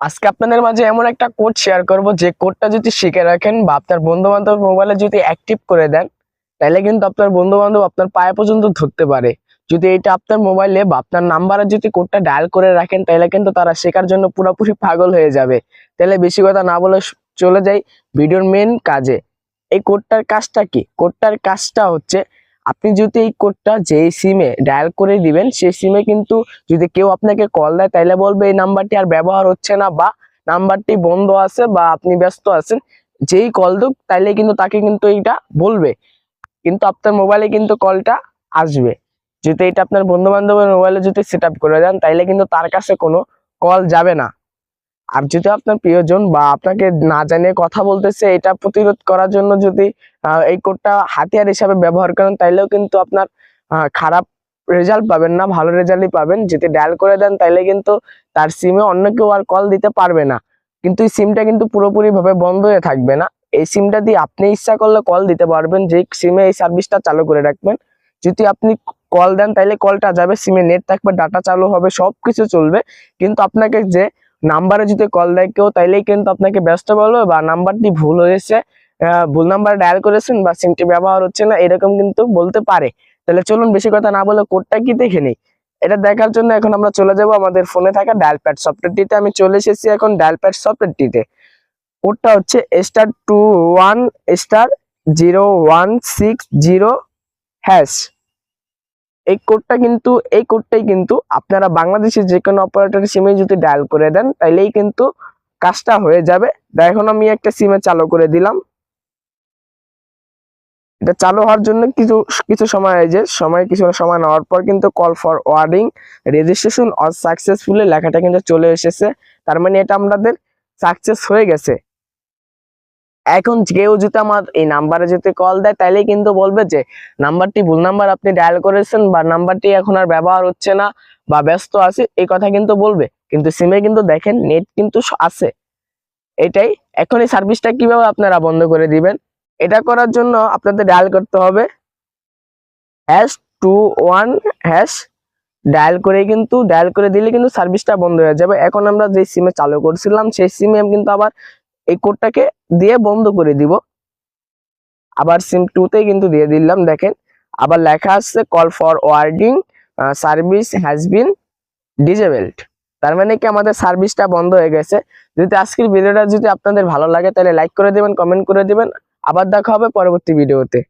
আজকে আপনাদের মাঝে এমন একটা কোড শেয়ার করব, যে কোডটা যদি শিখে রাখেন বা আপনার বন্ধু বান্ধব মোবাইলে যদি অ্যাক্টিভ করে দেন, তাহলে কিন্তু আপনার বন্ধু বান্ধব আপনার পায়ে পর্যন্ত ধরতে পারে। যদি এটা আপনার মোবাইলে বা আপনার নাম্বারে যদি কোডটা ডায়াল করে রাখেন, তাহলে কিন্তু তারা শেখার জন্য পুরোপুরি পাগল হয়ে যাবে। তাহলে বেশি কথা না বলে চলে যাই ভিডিওর মেন কাজে। এই কোডটার কাজটা কি? কোডটার কাজটা হচ্ছে আপনি যদি এই কোডটা যেই সিমে ডায়াল করে দিবেন, সেই সিমে কিন্তু যদি কেউ আপনাকে কল দেয় তাহলে বলবে এই নাম্বারটি আর ব্যবহার হচ্ছে না বা নাম্বারটি বন্ধ আছে বা আপনি ব্যস্ত আছেন, যেই কল দুক, তাইলে কিন্তু তাকে কিন্তু এইটা বলবে। কিন্তু আপনার মোবাইলে কিন্তু কলটা আসবে। যদি এটা আপনার বন্ধু বান্ধবের মোবাইলে যদি সেট করে দেন, তাইলে কিন্তু তার কাছে কোনো কল যাবে না। আর যদি আপনার প্রিয়জন বা আপনাকে না জানিয়ে কথা বলতেছে, এটা প্রতিরোধ করার জন্য যদি এই কোডটা হাতিয়ার হিসাবে ব্যবহার করেন, তাইলেও কিন্তু আপনার খারাপ রেজাল্ট পাবেন না, ভালো রেজাল্টই পাবেন। যদি ডায়াল করে দেন, তাইলে কিন্তু তার সিমে অন্য কেউ আর কল দিতে পারবে না। কিন্তু এই সিমটা কিন্তু পুরোপুরি ভাবে বন্ধ হয়ে থাকবে না। এই সিমটা দিয়ে আপনি ইচ্ছা করলে কল দিতে পারবেন, যে সিমে এই সার্ভিসটা চালু করে রাখবেন। যদি আপনি কল দেন, তাইলে কলটা যাবে সিমে নেট থাকবে ডাটা চালু হবে, সবকিছু চলবে। কিন্তু আপনাকে যে নাম্বারে যদি কল দেয় কেউ, তাইলেই কিন্তু আপনাকে ব্যস্ত বলবে বা নাম্বারটি ভুল হয়েছে ভুল নাম্বার ডায়াল করেছেন বা সিমটি ব্যবহার হচ্ছে না, এরকম কিন্তু বলতে পারে। তাহলে চলুন বেশি কথা না বলে কোডটা কি দেখে নিই। এটা দেখার জন্য এখন আমরা চলে যাব আমাদের ফোনে থাকা ডায়াল প্যাড সফটওয়্যারটিতে আমি চলে এসেছি এখন ডায়াল প্যাড সফটওয়্যারটিতে কোডটা হচ্ছে star two one star zero one six zero hash এই কোডটা কিন্তু, এই কোডটাই কিন্তু আপনারা বাংলাদেশের যে কোনো অপারেটর সিমে যদি ডায়াল করে দেন, তাইলেই কিন্তু কাজটা হয়ে যাবে। এখন আমি একটা সিমে চালু করে দিলাম। এটা চালু হওয়ার জন্য কিছু কিছু সময় যে, সময়, কিছু সময় নেওয়ার পর কিন্তু call forwarding registration or successfully লেখাটা কিন্তু চলে এসেছে। তার মানে এটা আমাদের সাকসেস হয়ে গেছে। এখন কেউ যদি আমার এই নাম্বারে যদি কল দেয় তাইলে কিন্তু বলবে যে, নাম্বারটি ভুল নাম্বার আপনি ডায়াল করেছেন বা নাম্বারটি এখন আর ব্যবহার হচ্ছে না বা ব্যস্ত আছে, এই কথা কিন্তু বলবে। কিন্তু সিমে কিন্তু দেখেন নেট কিন্তু আছে। এটাই। এখন এই সার্ভিসটা কীভাবে আপনারা বন্ধ করে দিবেন? এটা করার জন্য আপনাদের ডায়াল করতে হবে। Hash two one hash dial করে কিন্তু ডায়াল করে দিলে কিন্তু সার্ভিসটা বন্ধ হয়ে যাবে। এখন আমরা যে সিমে চালু করছিলাম, সেই সিমে কিন্তু আবার এই কোডটাকে দিয়ে বন্ধ করে দিব। আবার সিম টুতে কিন্তু দিয়ে দিলাম, দেখেন। আবার লেখা আসছে call forwarding service has been disabled তার মানে কি আমাদের সার্ভিসটা বন্ধ হয়ে গেছে। যদি আজকের ভিডিওটা যদি আপনাদের ভালো লাগে, তাহলে লাইক করে দেবেন কমেন্ট করে দেবেন। আবার দেখা হবে পরবর্তী ভিডিওতে